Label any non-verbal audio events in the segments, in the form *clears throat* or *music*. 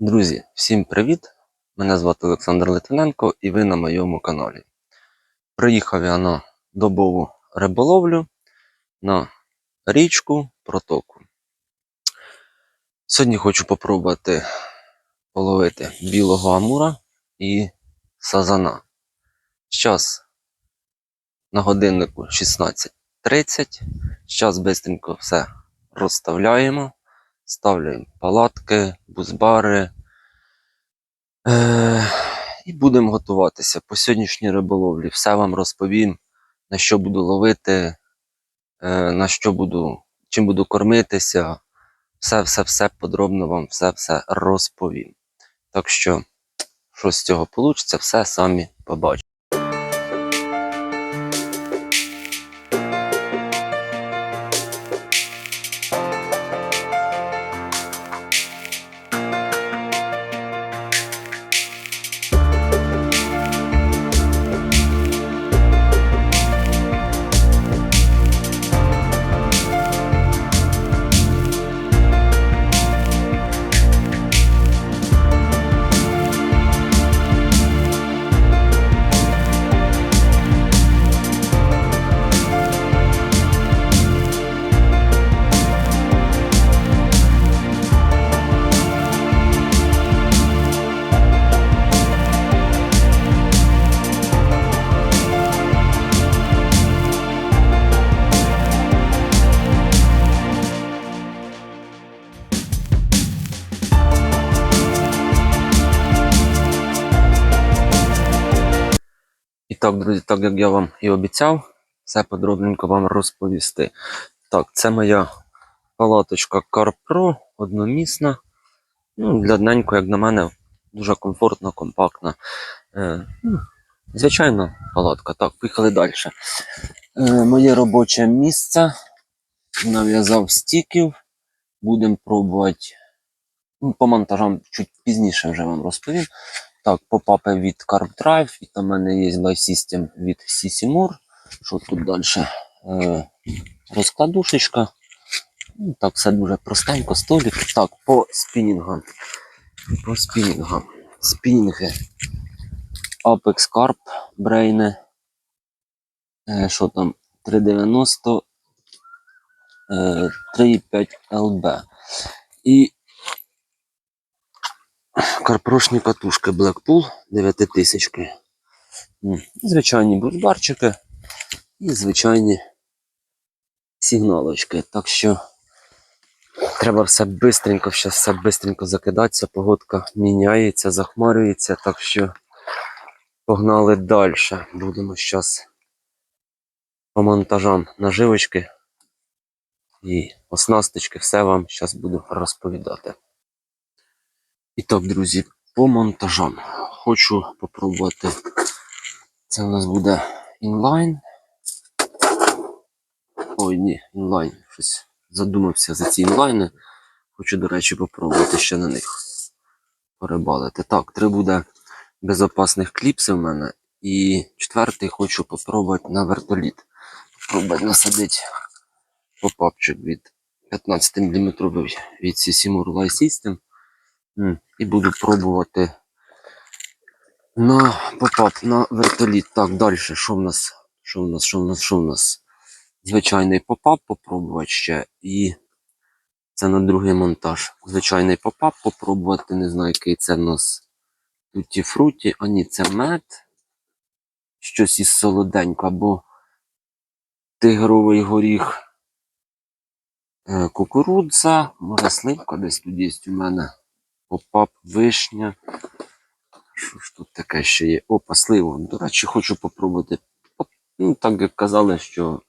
Друзі, всім привіт! Мене звати Олександр Литвиненко і ви на моєму каналі. Приїхав я на добову риболовлю на річку протоку. Сьогодні хочу попробувати половити білого амура і сазана. Зараз на годиннику 16.30. Зараз швидко все розставляємо. Ставляємо палатки, бузбари. Е- і будемо готуватися по сьогоднішній риболовлі. Все вам розповім, на що буду ловити, е- на що буду, чим буду кормитися. Все, все, все подробно вам все, все розповім. Так що, що з цього вийде, все самі побачите. Так, друзі, так як я вам і обіцяв, все подробненько вам розповісти. Так, це моя палаточка CarPro, одномісна. Ну, для дненько, як на мене, дуже комфортно, компактна. Е, ну, звичайна палатка. Так, поїхали далі. Е, моє робоче місце. Нав'язав стіків. Будемо пробувати. Ну, по монтажам чуть пізніше вже вам розповім. Так, попапи від Carb Drive, і там в мене є Life System від Sissimur. Що тут далі? Е, розкладушечка. Ну, так, все дуже простенько, столик. Так, по спінінгам. По спінінгам. Спінінги. Apex Carp, брейни. Що там? 390 е, 3,5 LB. І Карпрошні катушки Blackpool 9000. М, Звичайні бурбарчики і звичайні сигналочки. Так що треба все бистренько, зараз все бистренько закидатися. Погодка міняється, захмарюється, так що погнали далі. Будемо зараз по монтажам наживочки і оснасточки. Все вам зараз буду розповідати. І так, друзі, по монтажам. Хочу попробувати. Це у нас буде інлайн. Ой, ні, інлайн. Щось задумався за ці інлайни. Хочу, до речі, попробувати ще на них порибалити. Так, три буде безопасних кліпси в мене. І четвертий хочу попробувати на вертоліт. Попробувати насадити попапчик від 15 мм від Sissimur Light System. І буду пробувати на попап, на вертоліт. Так, далі. Що в нас? Що в нас? Що в нас? Що в нас? Звичайний попап попробувати ще. І це на другий монтаж. Звичайний попап попробувати. Не знаю, який це в нас туті фруті. А ні, це мед. Щось із солоденько, або тигровий горіх. Е, Кукурудза, може сливка десь тут є у мене. Попап, вишня. Що ж тут таке ще є? Опа, сливу. До речі, хочу попробувати. Ну, так як казали, що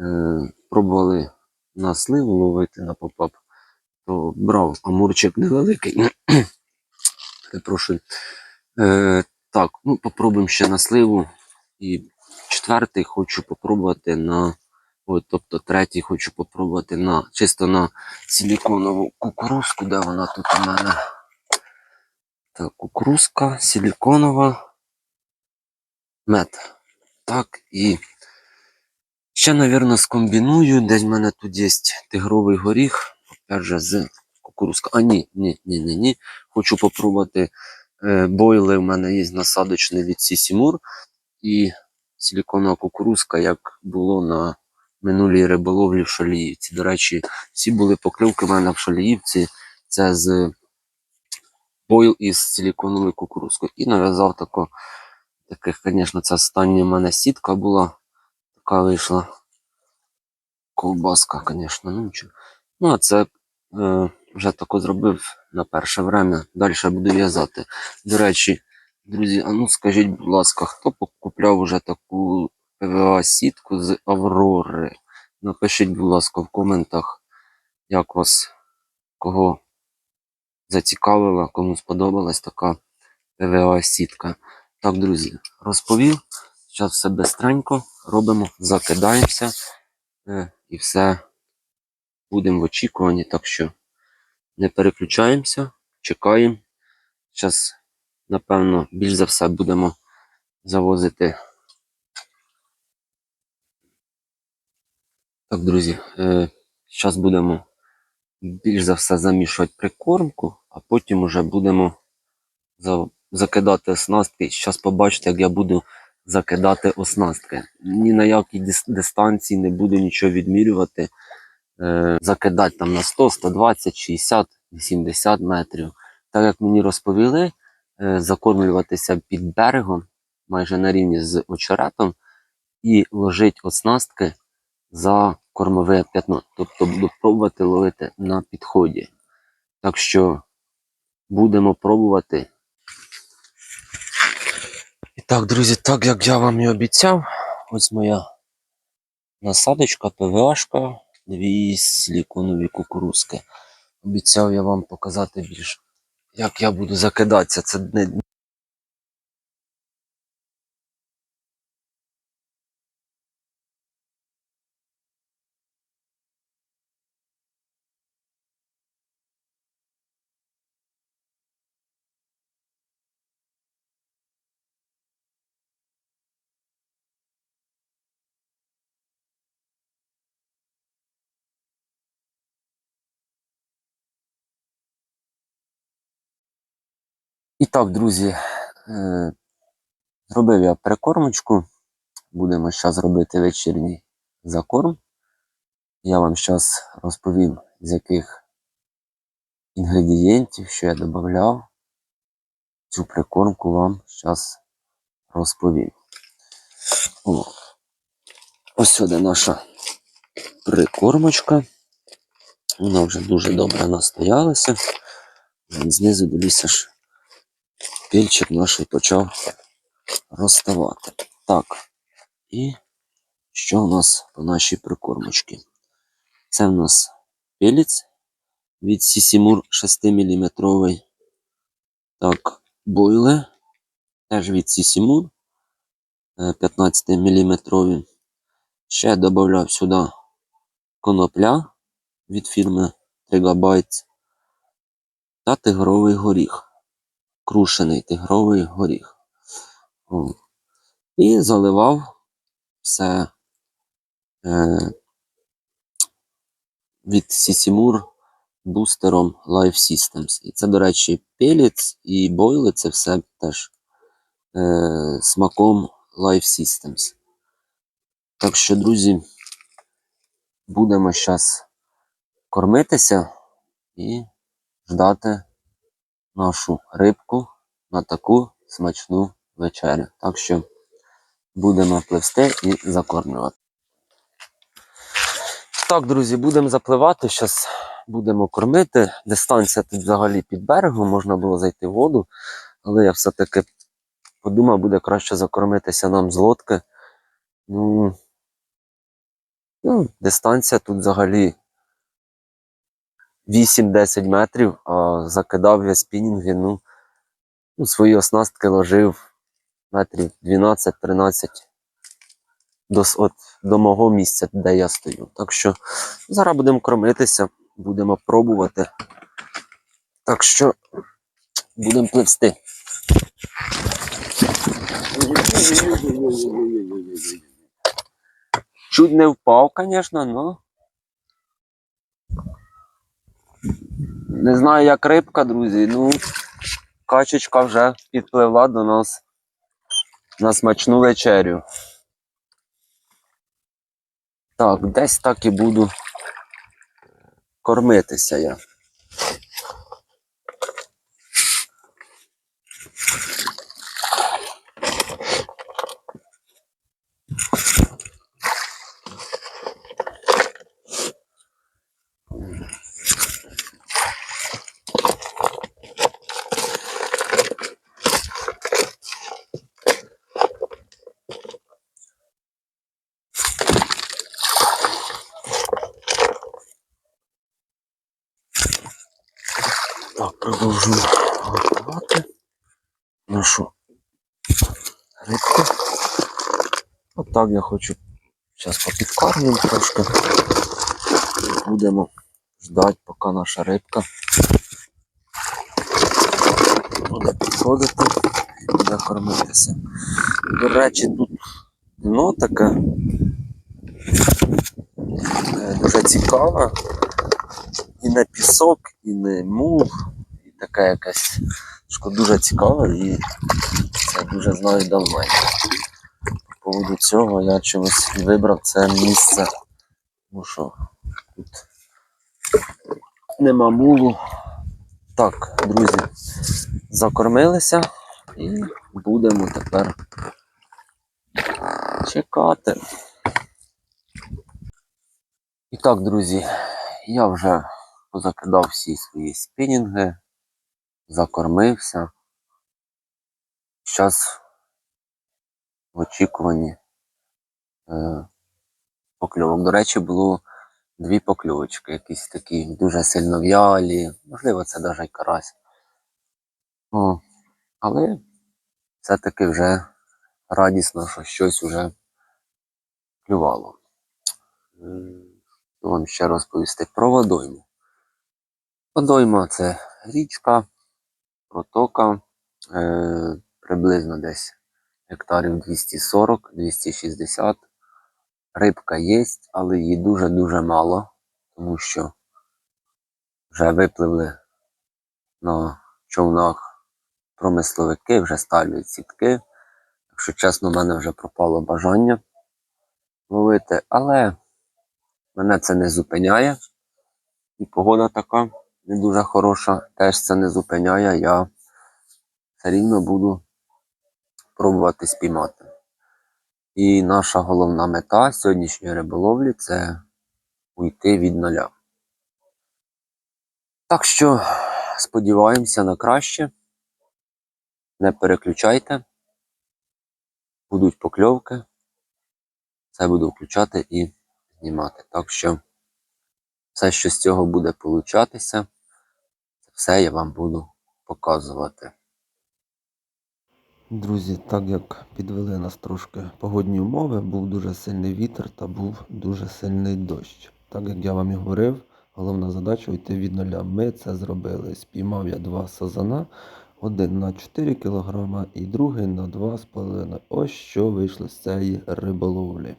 е, пробували на сливу ловити на попап, то брав амурчик невеликий. *clears throat* Перепрошую. Е, так, ну попробуємо ще на сливу. І четвертий хочу попробувати на. От, тобто третій хочу попробувати на чисто на силіконову кукурузку, де вона тут у мене. Так, кукурузка, силіконова, мед. Так, і ще, мабуть, скомбіную. Десь в мене тут є тигровий горіх. Же, з кукурузка. А ні, ні, ні, ні, ні. Хочу попробувати е, бойли. У мене є насадочний від Сісімур і силіконова кукурузка, як було на минулій риболовлі в Шаліївці. До речі, всі були покривки в мене в Шаліївці. Це з бойл із силіконовою кукурузкою. І нав'язав тако, таких, звісно, це остання в мене сітка була. Така вийшла. Ковбаска, звісно, ну нічого. Ну, а це е, вже тако зробив на перше время. Далі буду в'язати. До речі, друзі, а ну скажіть, будь ласка, хто покупляв вже таку ПВА-сітку з Аврори? Напишіть, будь ласка, в коментах, як вас кого зацікавила, кому сподобалась така ПВА-сітка. Так, друзі, розповів. Зараз все бистренько робимо, закидаємося е, і все будемо в очікуванні. Так що не переключаємося, чекаємо. Зараз, напевно, більш за все будемо завозити. Так, друзі, е, зараз будемо більш за все замішувати прикормку, а потім вже будемо за- закидати оснастки. Зараз побачите, як я буду закидати оснастки. Ні на якій дистанції не буду нічого відмірювати. Е, закидати там на 100, 120, 60, 80 метрів. Так як мені розповіли, е, закормлюватися під берегом, майже на рівні з очеретом, і ложить оснастки за кормове п'ятно. Тобто буду пробувати ловити на підході. Так що будемо пробувати. І так, друзі, так як я вам і обіцяв, ось моя насадочка, ПВАшка, дві силіконові кукурузки. Обіцяв я вам показати більш, як я буду закидатися. Це не, І так, друзі, е, зробив я прикормочку. Будемо зараз робити вечірній закорм. Я вам зараз розповім, з яких інгредієнтів, що я додавав. Цю прикормку вам зараз розповім. О, ось сюди наша прикормочка. Вона вже дуже добре настоялася. Знизу дивіться ж пільчик наш почав розставати. Так. І що у нас по нашій прикормочці? Це в нас пілець від Сісімур 6 мм. Так, бойле теж від Сісімур 15 мм. Ще додав сюди конопля від фірми Trigabytes та тигровий горіх. Крушений тигровий горіх. І заливав все е, від Сісімур бустером Life Systems. І це, до речі, пелець і бойли це все теж е, смаком Life Systems. Так що, друзі, будемо зараз кормитися і ждати нашу рибку на таку смачну вечерю. Так що будемо пливсти і закормлювати. Так, друзі, будемо запливати. Зараз будемо кормити. Дистанція тут взагалі під берегом, можна було зайти в воду, але я все-таки подумав, буде краще закормитися нам з лодки. Ну, ну, дистанція тут взагалі 8-10 метрів, а закидав я спінінги, ну, ну, свої оснастки ложив метрів 12-13 до, от, до мого місця, де я стою. Так що зараз будемо кормитися, будемо пробувати. Так що будемо пливсти. Чуть не впав, звісно, но. Не знаю, як рибка, друзі. Ну, качечка вже підпливла до нас на смачну вечерю. Так, десь так і буду кормитися я. Так, продовжуємо готувати нашу рибку. Отак я хочу зараз попідкармлюємо трошки. Будемо ждати, поки наша рибка буде підходити і буде кормитися. До речі, тут дно таке е, дуже цікаве. І не пісок, і не мул, і таке якесь що дуже цікаве і це дуже знаю давно. По поводу цього я чомусь вибрав це місце. Ну що, тут нема мулу. Так, друзі, закормилися і будемо тепер чекати. І так, друзі, я вже позакидав всі свої спінінги, закормився. Зараз в очікуванні е, покльовок. До речі, було дві покльовочки, якісь такі дуже сильно в'ялі, можливо, це навіть карась. О, але все-таки вже радісно, що щось вже клювало. Вам ще розповісти про водойму. Водойма це річка, протока, е, приблизно десь гектарів 240-260. Рибка є, але її дуже-дуже мало, тому що вже випливли на човнах промисловики, вже ставлять сітки. Якщо чесно, в мене вже пропало бажання ловити, але мене це не зупиняє. І погода така не дуже хороша, теж це не зупиняє, я все рівно буду пробувати спіймати. І наша головна мета сьогоднішньої риболовлі це уйти від нуля. Так що сподіваємося на краще. Не переключайте. Будуть покльовки. Це буду включати і знімати. Так що все, що з цього буде получатися, все я вам буду показувати. Друзі, так як підвели нас трошки погодні умови, був дуже сильний вітер та був дуже сильний дощ. Так як я вам і говорив, головна задача уйти від нуля. Ми це зробили. Спіймав я два сазана, один на 4 кг і другий на 2,5 Ось що вийшло з цієї риболовлі.